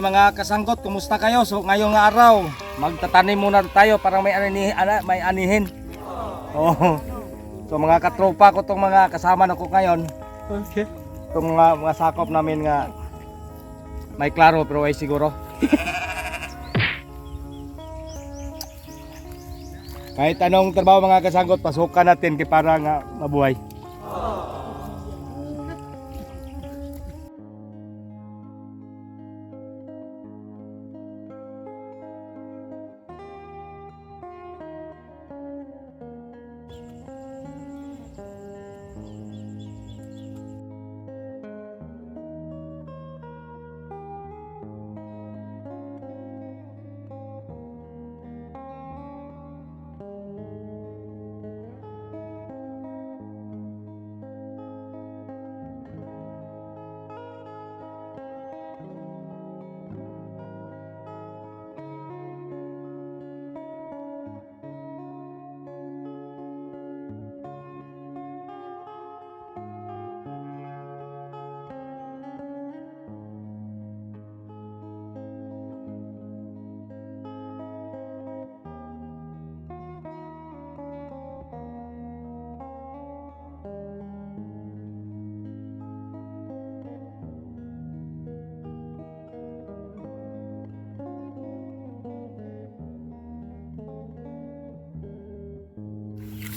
Okay mga kasanggot, kumusta kayo? So ngayong araw, magtatanim muna tayo para may ani, ana, may anihin. Oh. So mga katropa ko tong mga kasama na ko ngayon. Okay. Itong mga, mga sakop namin nga may klaro pero ay siguro. Kahit anong trabaho mga kasanggot, pasukan natin kay para nga mabuhay.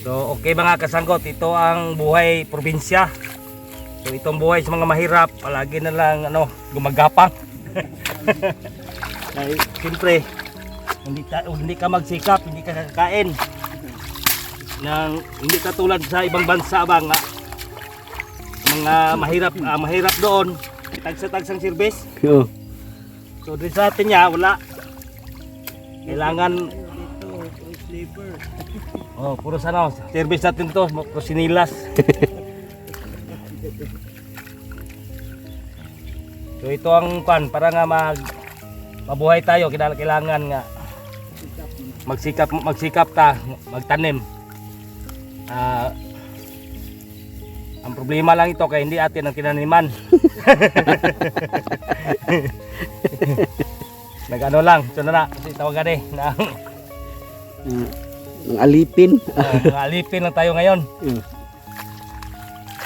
So okay mga kasanggot, ito ang buhay probinsya. So itong buhay sa mga mahirap, palagi na lang ano, gumagapang. Dahil siyempre, hindi, ka, hindi ka magsikap, hindi ka kakain. Nang hindi katulad sa ibang bansa ba nga mga mahirap ah, mahirap doon tagsa-tagsang service Oo. so din sa atin niya wala kailangan Oh, puro sana service natin to, puro sinilas. so ito ang kan para nga mag mabuhay tayo kailangan kailangan nga magsikap magsikap ta magtanim. Ah ang problema lang ito kaya hindi atin ang tinaniman. Nagano lang, so na na, tawagan eh, na, Ah, Ang alipin. mga alipin lang tayo ngayon. Mm.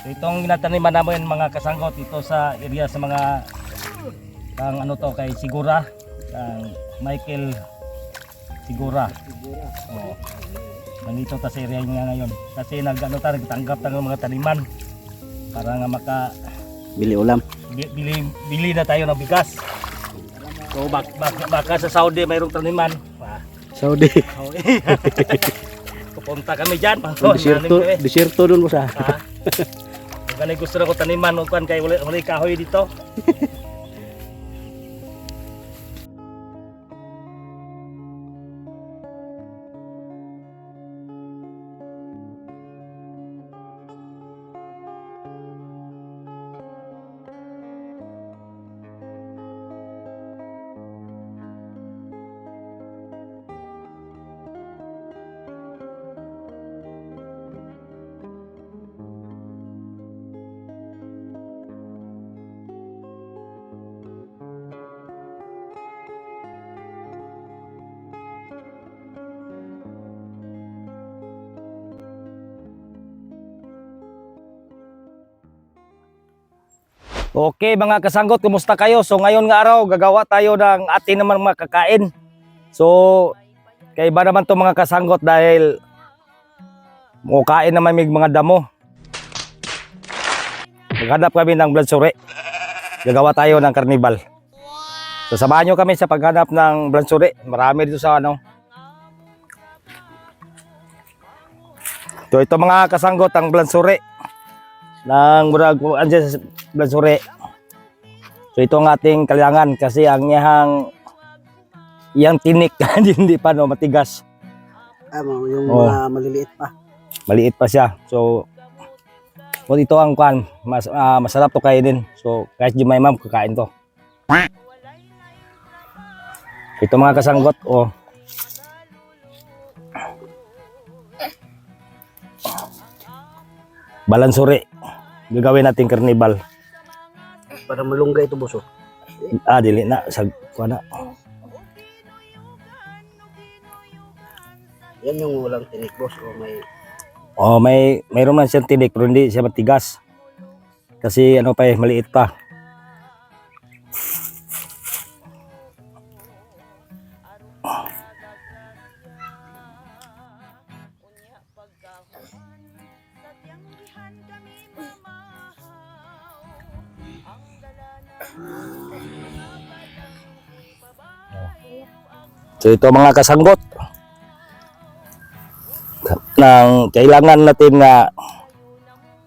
Itong ginataniman namin mga kasanggot ito sa area sa mga kang ano to kay Sigura, kang Michael Sigura. Oo. Nandito ta sa area niya ngayon. Kasi nag ano ta nagtanggap ta ng mga taniman para nga maka Bili ulam. bi- bili, bili na tayo ng bigas. So bak, bak, baka sa Saudi mayroong taniman. Saudi. eh. Pupunta kami dyan. Desierto, desierto doon mo sa. Ganun gusto na ko taniman, kay wala, wala kahoy dito. Okay mga kasanggot, kumusta kayo? So ngayon nga araw, gagawa tayo ng atin naman mga kakain. So, kay iba naman to mga kasanggot dahil mukain naman may mga damo. Maghanap kami ng blood sure. Gagawa tayo ng karnibal. So samahan nyo kami sa paghanap ng blood sure. Marami dito sa ano. So ito mga kasanggot ang blansure ng murag andyan sa blansure. So ito ang ating kailangan kasi ang iyang iyang tinik hindi pa no matigas. Tama, yung Oo. mga maliliit pa. Maliit pa siya. So kung ito ang kwan, mas ah, masarap to kainin. So kahit di may ma'am kakain to. Ito mga kasanggot oh. Balansure. Gagawin natin karnibal. Para malunggay ito, boso. Ah, dili na. Sa kuha na. Yan yung walang tinik boss o may Oh, may mayroon man siyang tinik pero hindi siya matigas. Kasi ano pa eh, maliit pa. So ito mga kasanggot ng kailangan natin nga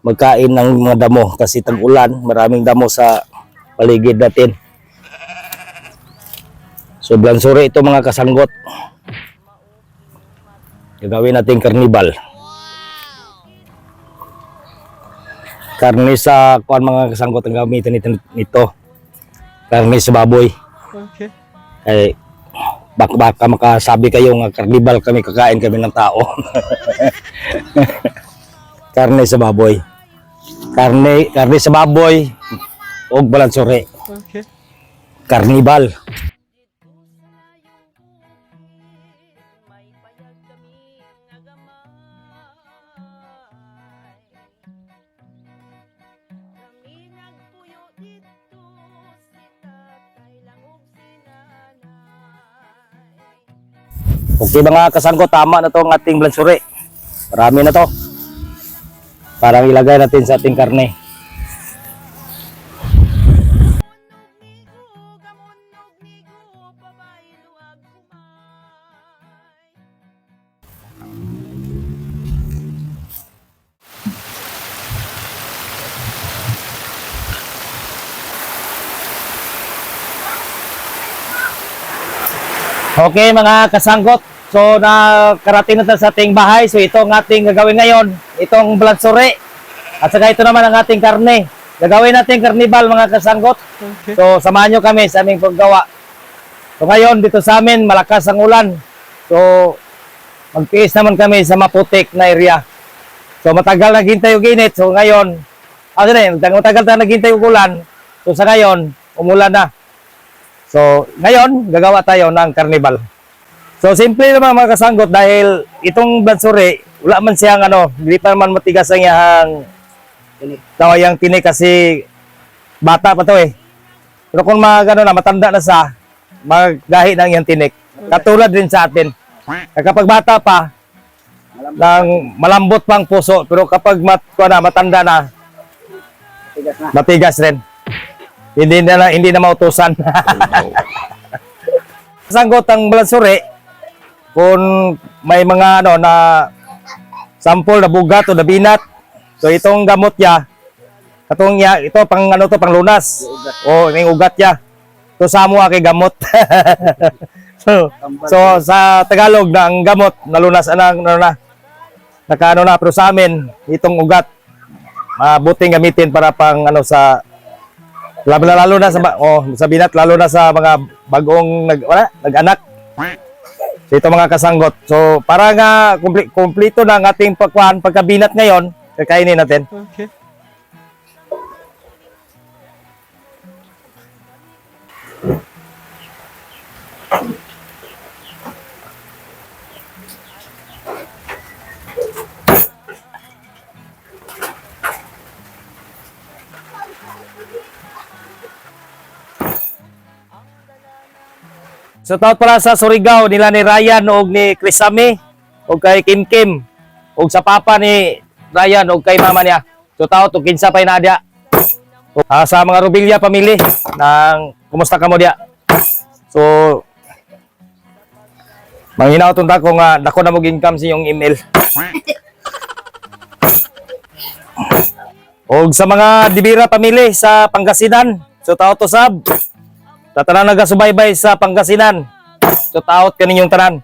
magkain ng mga damo kasi tag-ulan, maraming damo sa paligid natin. So blansure ito mga kasanggot. Gagawin natin karnibal. Karne sa kuan mga kasanggot ang gamitin nito. Karne sa baboy. Okay. Ay bak baka makasabi kayo nga karnibal kami kakain kami ng tao. karne sa baboy. Karne karne sa baboy ug balansore. Okay. Karnibal. Okay mga kasangko, tama na to ang ating balansore. Marami na to. Parang ilagay natin sa ating karne. Okay mga kasanggot. So nakarating na sa ating bahay. So ito ang ating gagawin ngayon. Itong balansore. At saka ito naman ang ating karne. Gagawin natin karnibal mga kasanggot. Okay. So samahan nyo kami sa aming paggawa. So ngayon dito sa amin malakas ang ulan. So magtiis naman kami sa maputik na area. So matagal naghintay yung init. So ngayon, ano na yun, matagal na naghintay yung ulan. So sa ngayon, umulan na. So, ngayon, gagawa tayo ng carnival. So, simple naman mga kasanggot dahil itong bansuri, wala man siyang ano, hindi pa naman matigas ang iyang Tinik. tawayang tinik kasi bata pa to eh. Pero kung mga ano na, matanda na sa, magahi ng iyang tinik. Katulad din sa atin. Kapag bata pa, lang malambot pang puso, pero kapag mat, na, matanda na, Tigas na. matigas rin. Hindi na hindi na mautusan. Sanggot ang balansure kung may mga ano na sample na bugat o na binat. So itong gamot niya katong niya ito pang ano to pang lunas. O yung ugat niya. To sa mo kay gamot. so, so sa Tagalog na ang gamot nalunas anang ano na nakaano na pero sa amin itong ugat mabuting gamitin para pang ano sa lalo, lalo na sa oh, sa binat lalo na sa mga bagong nag wala, nag-anak. So, ito mga kasanggot. So para nga kumpli, kumplito na ang ating pagkuhan pagkabinat ngayon, kakainin natin. Okay. So taot pala sa Surigao nila ni Ryan o ni Krisame o kay Kim Kim o sa papa ni Ryan o kay mama niya. So taot o kinsa pa inadya. Ah, sa mga Rubilya pamili ng kumusta ka mo diya? So Manginaw tunta ko nga dako na mo income sa iyong email. Og sa mga Dibira pamili sa Pangasinan, tao to sab. Sa tanan nagasubaybay sa Pangasinan. So taot kaninyong tanan.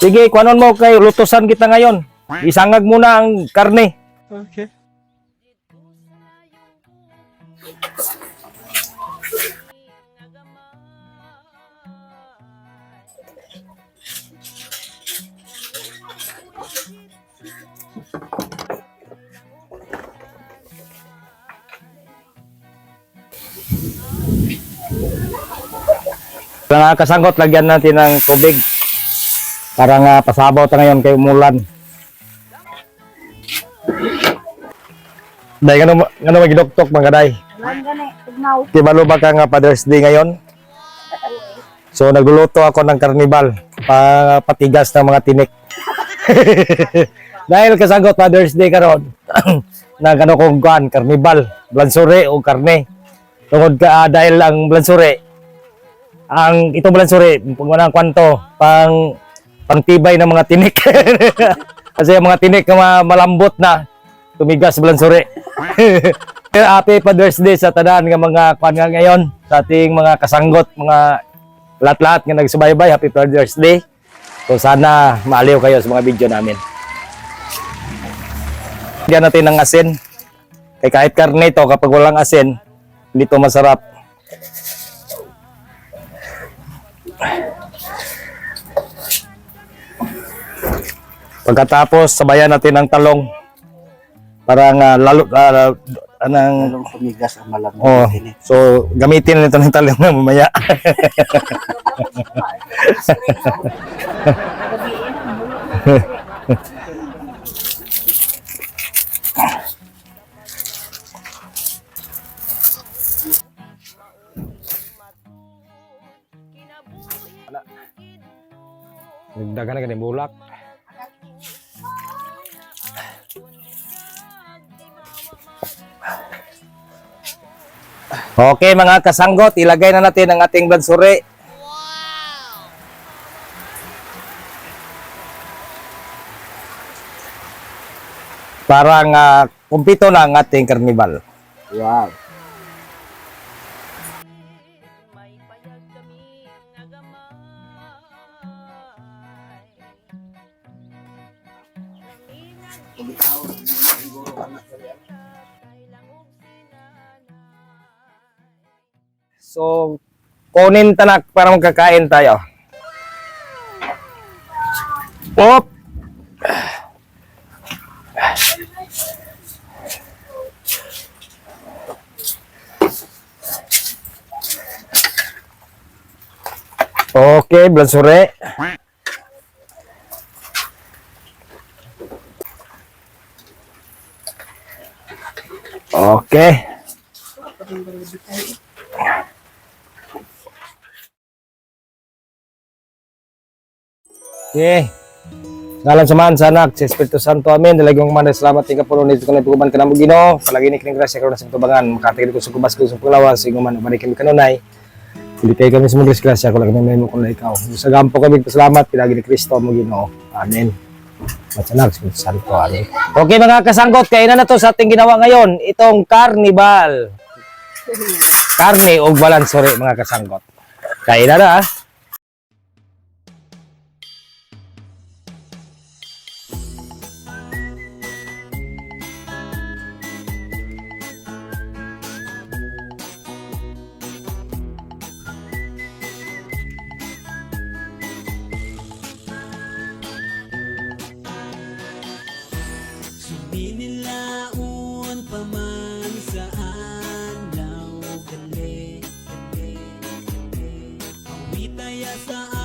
Sige, kuanon mo kay lutusan kita ngayon. Isangag muna ang karne. Okay. Mga kasangkot, lagyan natin ng tubig para nga pasabaw ta ngayon kay umulan. Day, ano, ano magidoktok mga day? Tibalo ba ka nga Father's Day ngayon? So nagluluto ako ng karnibal pa patigas ng mga tinik. Dahil kasagot Father's Day karon na gano kong kuan karnibal, blansure o karne. Tungod ka ah, dahil ang blansure ang itong blansure pag kwanto pang pangtibay ng mga tinik. Kasi ang mga tinik na ma- malambot na tumigas blansure. Happy Father's Day sa tanan nga mga kwan nga ngayon sa ating mga kasanggot, mga lahat-lahat nga nagsubaybay. Happy Father's Day. So sana maaliw kayo sa mga video namin. Bigyan natin ng asin. Kaya kahit karne to, kapag walang asin, hindi to masarap. Pagkatapos, sabayan natin ng talong. Para nga lalo, ah, anang, Lalong tumigas ang malamig Oh, na tinik. so gamitin nito ng talong na mamaya. Nagdagan na bulak. Okay mga kasanggot, ilagay na natin ang ating bansuri. Parang uh, kumpito na ang ating karnibal. Wow. So, kunin tanak para magkakain tayo. Op! Okay, blansure. Okay. Okay. Ngalan sa man, sa anak, sa Espiritu Santo, amin. Dalagong man, salamat tingka po nito kung nagpukuban ka na mo ginoo. Palagi ni kining grasya karon sa tubangan. Makatigil ko sa kubas ko sa panglawas, ingo man, balik kami kanunay. Hindi kayo kami sa mga grasya, kung kami may mo kung ikaw. Sa gampo kami, pasalamat, pilagi ni Kristo mo ginoo. Amen. At sa anak, Espiritu Santo, amin. Okay mga kasanggot, kainan na to sa ating ginawa ngayon. Itong carnival. Karne o balansore mga kasanggot. Kainan na ah. た優し